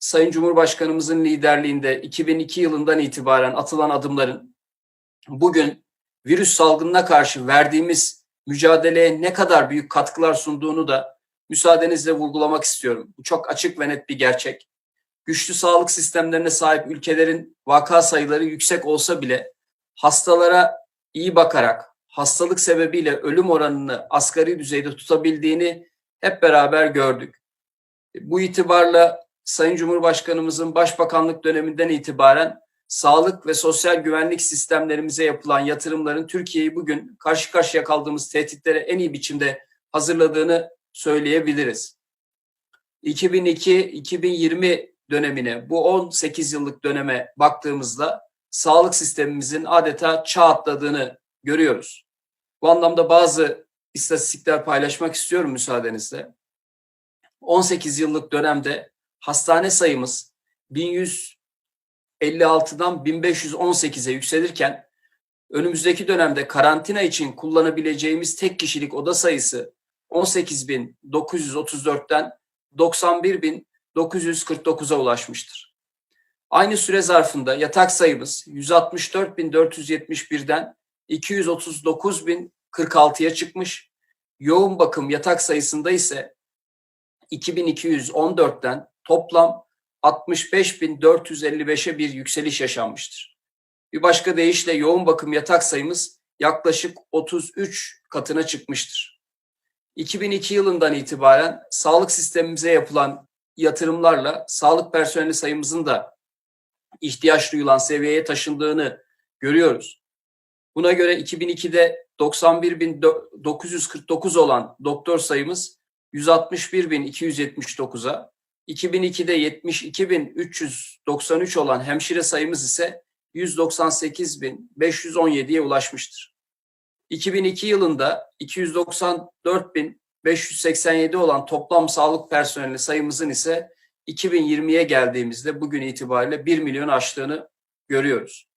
Sayın Cumhurbaşkanımızın liderliğinde 2002 yılından itibaren atılan adımların bugün virüs salgınına karşı verdiğimiz mücadeleye ne kadar büyük katkılar sunduğunu da müsaadenizle vurgulamak istiyorum. Bu çok açık ve net bir gerçek. Güçlü sağlık sistemlerine sahip ülkelerin vaka sayıları yüksek olsa bile hastalara iyi bakarak hastalık sebebiyle ölüm oranını asgari düzeyde tutabildiğini hep beraber gördük. Bu itibarla Sayın Cumhurbaşkanımızın başbakanlık döneminden itibaren sağlık ve sosyal güvenlik sistemlerimize yapılan yatırımların Türkiye'yi bugün karşı karşıya kaldığımız tehditlere en iyi biçimde hazırladığını söyleyebiliriz. 2002-2020 dönemine, bu 18 yıllık döneme baktığımızda sağlık sistemimizin adeta çağ atladığını görüyoruz. Bu anlamda bazı istatistikler paylaşmak istiyorum müsaadenizle. 18 yıllık dönemde hastane sayımız 1156'dan 1518'e yükselirken önümüzdeki dönemde karantina için kullanabileceğimiz tek kişilik oda sayısı 18.934'ten 91.949'a ulaşmıştır. Aynı süre zarfında yatak sayımız 164.471'den 239.046'ya çıkmış. Yoğun bakım yatak sayısında ise 2214'ten toplam 65.455'e bir yükseliş yaşanmıştır. Bir başka deyişle yoğun bakım yatak sayımız yaklaşık 33 katına çıkmıştır. 2002 yılından itibaren sağlık sistemimize yapılan yatırımlarla sağlık personeli sayımızın da ihtiyaç duyulan seviyeye taşındığını görüyoruz. Buna göre 2002'de 91.949 olan doktor sayımız 161.279'a, 2002'de 72.393 olan hemşire sayımız ise 198.517'ye ulaşmıştır. 2002 yılında 294.587 olan toplam sağlık personeli sayımızın ise 2020'ye geldiğimizde bugün itibariyle 1 milyon aştığını görüyoruz.